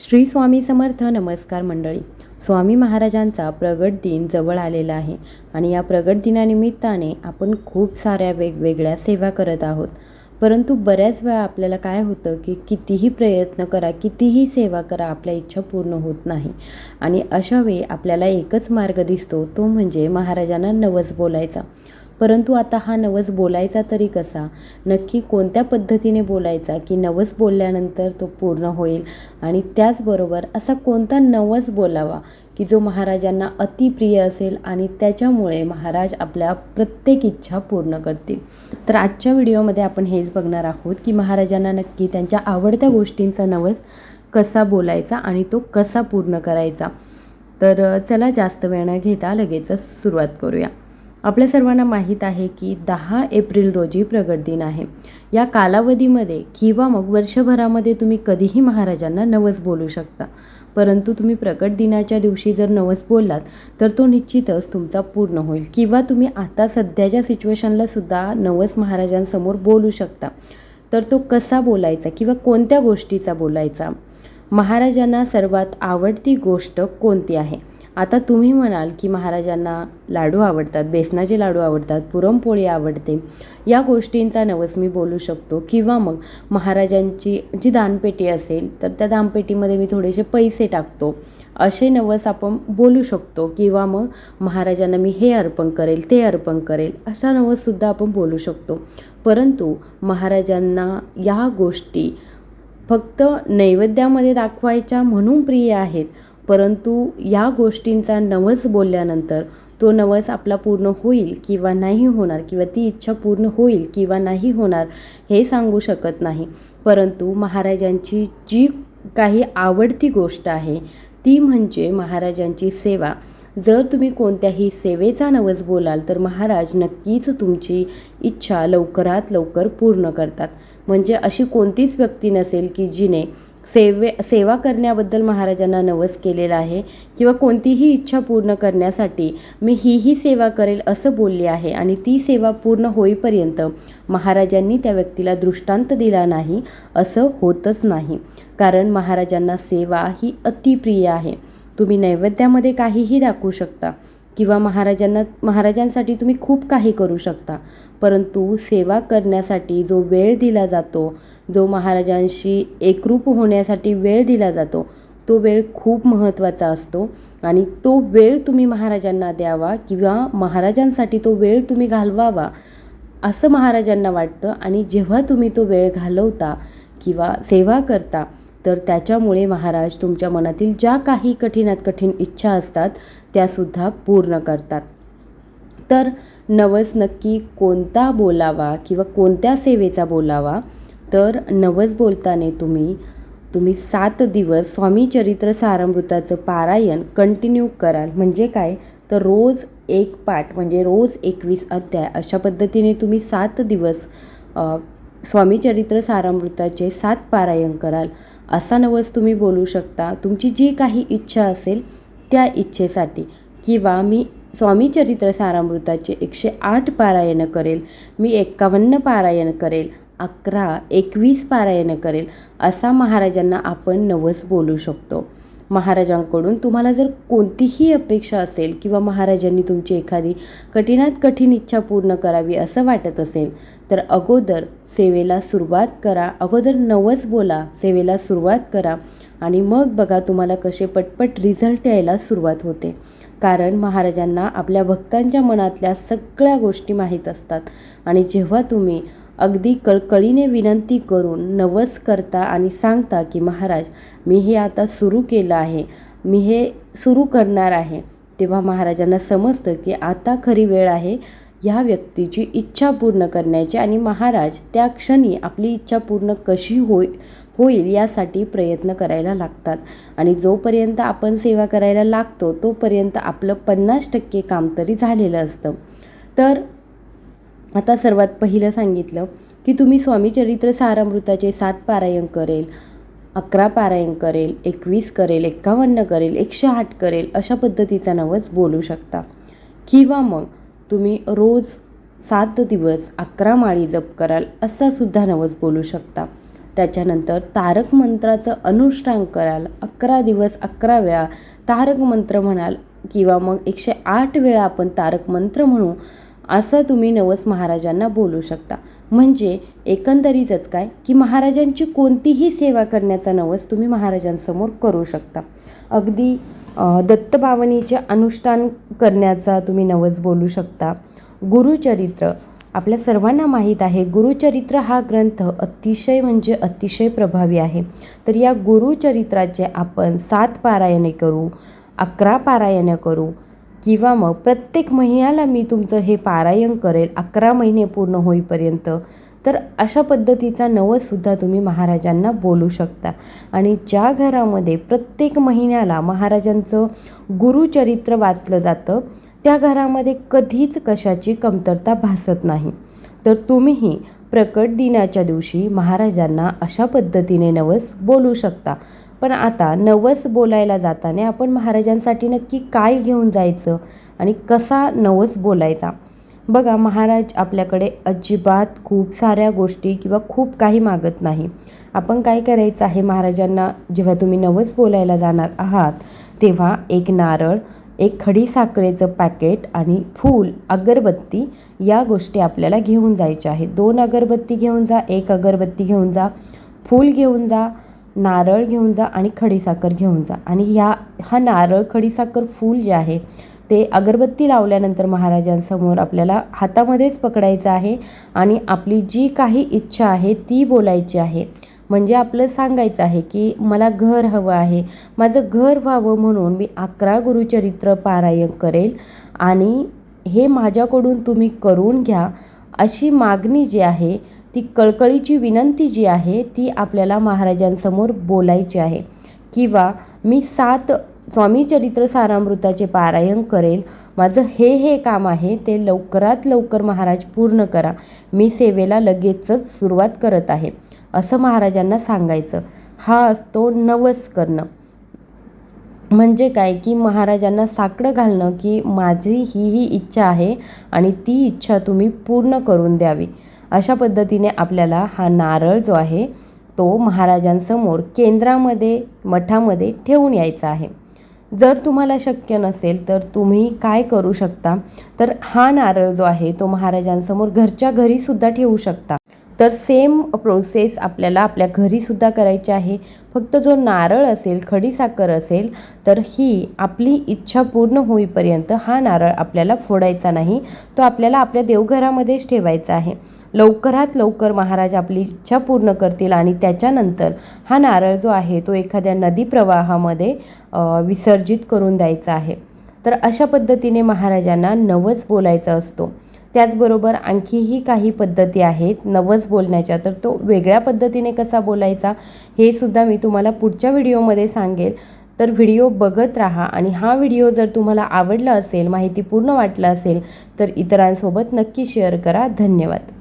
श्री स्वामी समर्थ नमस्कार मंडळी. स्वामी महाराजांचा प्रगट दिन जवळ आलेला आहे आणि या प्रगट दिनानिमित्ताने आपण खूप साऱ्या वेगवेगळ्या सेवा करत आहोत. परंतु बऱ्याच वेळा आपल्याला काय होतं की कितीही प्रयत्न करा कितीही सेवा करा आपल्या इच्छा पूर्ण होत नाही. आणि अशा वेळी आपल्याला एकच मार्ग दिसतो तो म्हणजे महाराजांना नवस बोलायचा. परंतु आता हा नवस बोलायचा तरी कसा? नक्की कोणत्या पद्धतीने बोलायचा की नवस बोलल्यानंतर तो पूर्ण होईल? आणि त्याचबरोबर असा कोणता नवस बोलावा की जो महाराजांना अतिप्रिय असेल आणि त्याच्यामुळे महाराज आपल्या प्रत्येक इच्छा पूर्ण करतील? तर आजच्या व्हिडिओमध्ये आपण हेच बघणार आहोत की महाराजांना नक्की त्यांच्या आवडत्या गोष्टींचा नवस कसा बोलायचा आणि तो कसा पूर्ण करायचा. तर चला जास्त वेळ न घेता लगेचच सुरुवात करूया. आपल्या सर्वांना माहीत आहे की दहा एप्रिल रोजी प्रगट दिन आहे. या कालावधीमध्ये किंवा मग वर्षभरामध्ये तुम्ही कधीही महाराजांना नवस बोलू शकता. परंतु तुम्ही प्रकट दिनाच्या दिवशी जर नवस बोललात तर तो निश्चितच तुमचा पूर्ण होईल. किंवा तुम्ही आता सध्याच्या सिच्युएशनला सुद्धा नवस महाराजांसमोर बोलू शकता. तर तो कसा बोलायचा किंवा कोणत्या गोष्टीचा बोलायचा? महाराजांना सर्वात आवडती गोष्ट कोणती आहे? आता तुम्ही म्हणाल की महाराजांना लाडू आवडतात बेसनाचे लाडू आवडतात पुरणपोळी आवडते. या गोष्टींचा नवस मी बोलू शकतो. किंवा मग महाराजांची जी दानपेटी असेल तर त्या दानपेटीमध्ये मी थोडेसे पैसे टाकतो. असे नवस आपण बोलू शकतो. किंवा मग महाराजांना मी हे अर्पण करेल ते अर्पण करेल अशा नवससुद्धा आपण बोलू शकतो. परंतु महाराजांना या गोष्टी फक्त नैवेद्यामध्ये दाखवायच्या म्हणून प्रिय आहेत. परंतु या गोष्टींचा नवस बोलल्यानंतर तो नवस आपला पूर्ण होईल किंवा नाही होणार किंवा ती इच्छा पूर्ण होईल किंवा नाही होणार हे सांगू शकत नाही. परंतु महाराजांची जी काही आवडती गोष्ट आहे ती म्हणजे महाराजांची सेवा. जर तुम्ही कोणत्याही सेवेचा नवस बोलाल तर महाराज नक्कीच तुमची इच्छा लवकरात लवकर पूर्ण करतात. म्हणजे अशी कोणतीच व्यक्ती नसेल की जिने सेवे सेवा करण्याबद्दल महाराजांना नवस केलेला आहे किंवा कोणतीही इच्छा पूर्ण करण्यासाठी मी ही ही सेवा करेल असं बोलली आहे आणि ती सेवा पूर्ण होईपर्यंत महाराजांनी त्या व्यक्तीला दृष्टांत दिला नाही असं होतच नाही. कारण महाराजांना सेवा ही अतिप्रिय आहे. तुम्ही नैवेद्यामध्ये काहीही दाखवू शकता. किंवा महाराजांना महाराजांसाठी तुम्ही खूप काही करू शकता. परंतु सेवा करण्यासाठी जो वेळ दिला जातो जो महाराजांशी एकरूप होण्यासाठी वेळ दिला जातो तो वेळ खूप महत्त्वाचा असतो. आणि तो वेळ तुम्ही महाराजांना द्यावा किंवा महाराजांसाठी तो वेळ तुम्ही घालवावा असं महाराजांना वाटतं. आणि जेव्हा तुम्ही तो वेळ घालवता किंवा सेवा करता तर त्याच्यामुळे महाराज तुमच्या मनातील ज्या काही कठीणात कठीण इच्छा असतात त्यासुद्धा पूर्ण करतात. तर नवस नक्की कोणता बोलावा किंवा कोणत्या सेवेचा बोलावा? तर नवस बोलताना तुम्ही तुम्ही सात दिवस स्वामी चरित्र सारामृताचं पारायण कंटिन्यू कराल. म्हणजे काय? तर रोज एक पाठ म्हणजे रोज एकवीस अध्याय अशा पद्धतीने तुम्ही सात दिवस स्वामी चरित्र सारामृताचे सात पारायण कराल. असा नवस तुम्ही बोलू शकता. तुमची जी काही इच्छा असेल त्या इच्छेसाठी. किंवा मी स्वामी चरित्र सारामृताचे एकशे आठ पारायणं करेल. मी एक्कावन्न पारायण करेल. अकरा एकवीस पारायणं करेल. असा महाराजांना आपण नवस बोलू शकतो. महाराजांकडून तुम्हाला जर कोणतीही अपेक्षा असेल किंवा महाराजांनी तुमची एखादी कठीणात कठीण इच्छा पूर्ण करावी असं वाटत असेल तर अगोदर सेवेला सुरुवात करा. अगोदर नवस बोला सेवेला सुरुवात करा आणि मग बघा तुम्हाला कसे पटपट रिझल्ट यायला सुरुवात होते. कारण महाराजांना आपल्या भक्तांच्या मनातल्या सगळ्या गोष्टी माहीत असतात आणि जेव्हा तुम्ही अगदी कळकळीने विनंती करून नवस करता आणि सांगता की महाराज मी हे आता सुरू केलं आहे. मी हे सुरू करणार आहे. तेव्हा महाराजांना समजतं की आता खरी वेळ आहे. ह्या व्यक्तीची इच्छा पूर्ण करण्याची आणि महाराज त्या क्षणी आपली इच्छा पूर्ण कशी होई होईल यासाठी प्रयत्न करायला लागतात. आणि जोपर्यंत आपण सेवा करायला लागतो तोपर्यंत आपलं पन्नास टक्के काम तरी झालेलं असतं. तर आता सर्वात पहिलं सांगितलं की तुम्ही स्वामी चरित्र सारामृताचे सात पारायण करेल अकरा पारायण करेल एकवीस करेल एक्कावन्न करेल एकशे आठ करेल अशा पद्धतीचा नवस बोलू शकता. किंवा मग तुम्ही रोज सात दिवस अकरा माळी जप कराल असा सुद्धा नवस बोलू शकता. त्याच्यानंतर तारक मंत्राचं अनुष्ठान कराल अकरा दिवस अकरा वेळा तारक मंत्र म्हणाल किंवा मग एकशे आठ वेळा आपण तारक मंत्र म्हणू असं तुम्ही नवस महाराजांना बोलू शकता. म्हणजे एकंदरीतच काय? की महाराजांची कोणतीही सेवा करण्याचा नवस तुम्ही महाराजांसमोर करू शकता. अगदी दत्तभावनीचे अनुष्ठान करण्याचा तुम्ही नवस बोलू शकता. गुरुचरित्र आपल्या सर्वांना माहीत आहे गुरुचरित्र हा ग्रंथ अतिशय म्हणजे अतिशय प्रभावी आहे. तर या गुरुचरित्राचे आपण सात पारायणे करू अकरा पारायणे करू किंवा मग प्रत्येक महिन्याला मी तुमचं हे पारायण करेल अकरा महिने पूर्ण होईपर्यंत तर अशा पद्धतीचा नवससुद्धा तुम्ही महाराजांना बोलू शकता. आणि ज्या घरामध्ये प्रत्येक महिन्याला महाराजांचं गुरुचरित्र वाचलं जातं त्या घरामध्ये कधीच कशाची कमतरता भासत नाही. तर तुम्हीही प्रकट दिनाच्या दिवशी महाराजांना अशा पद्धतीने नवस बोलू शकता. पण आता नवस बोलायला जाताना आपण महाराजांसाठी नक्की काय घेऊन जायचं आणि कसा नवस बोलायचा? बघा महाराज आपल्याकडे अजिबात खूप साऱ्या गोष्टी किंवा खूप काही मागत नाही. आपण काय करायचं आहे महाराजांना? जेव्हा तुम्ही नवस बोलायला जाणार आहात तेव्हा एक नारळ एक खडी साखरेचं पॅकेट आणि फूल अगरबत्ती या गोष्टी आपल्याला घेऊन जायच्या आहेत. दोन अगरबत्ती घेऊन जा एक अगरबत्ती घेऊन जा फूल घेऊन जा नारळ घेऊन जा आणि खडीसाखर घेऊन जा. आणि ह्या हा नारळ खडीसाखर फूल जे आहे ते अगरबत्ती लावल्यानंतर महाराजांसमोर आपल्याला हातामध्येच पकडायचं आहे आणि आपली जी काही इच्छा आहे ती बोलायची आहे. म्हणजे आपलं सांगायचं आहे की मला घर हवं आहे. माझं घर व्हावं म्हणून मी अकरा गुरुचरित्र पारायण करेल आणि हे माझ्याकडून तुम्ही करून घ्या. अशी मागणी जी आहे ती कळकळीची विनंती जी आहे ती आपल्याला महाराजांसमोर बोलायची आहे. किंवा मी सात स्वामी चरित्र सारामृताचे पारायण करेल माझं हे हे काम आहे ते लवकरात लवकर महाराज पूर्ण करा. मी सेवेला लगेचच सुरुवात करत आहे. असं महाराजांना सांगायचं. हा असतो नवस करणं म्हणजे काय? की महाराजांना साकडं घालणं की माझी ही ही इच्छा आहे आणि ती इच्छा तुम्ही पूर्ण करून द्यावी. अशा पद्धतीने आपल्याला हा नारळ जो आहे तो महाराजांसमोर केंद्रामध्ये मठामध्ये ठेवून यायचा आहे. जर तुम्हाला शक्य नसेल तर तुम्ही काय करू शकता? तर हा नारळ जो आहे तो महाराजांसमोर घरच्या घरीसुद्धा ठेवू शकता. तर सेम प्रोसेस आपल्याला आपल्या घरीसुद्धा करायची आहे. फक्त जो नारळ असेल खडीसाखर असेल तर ही आपली इच्छा पूर्ण होईपर्यंत हा नारळ आपल्याला फोडायचा नाही. तो आपल्याला आपल्या देवघरामध्येच ठेवायचा आहे. लवकरात लवकर महाराज आपली इच्छा पूर्ण करतील आणि त्याच्यानंतर हा नारळ जो आहे तो एखाद्या नदी प्रवाहामध्ये विसर्जित करून द्यायचा आहे. तर अशा पद्धतीने महाराजांना नवस बोलायचा असतो. त्याचबरोबर आणखीही काही पद्धती आहेत. नवस बोलण्याच्या तर तो वेगळ्या पद्धतीने कसा बोलायचा हे सुद्धा मी तुम्हाला पुढच्या व्हिडिओमध्ये सांगेल. तर व्हिडिओ बघत राहा आणि हा व्हिडिओ जर तुम्हाला आवडला असेल माहिती पूर्ण वाटला असेल तर इतरांसोबत नक्की शेअर करा. धन्यवाद.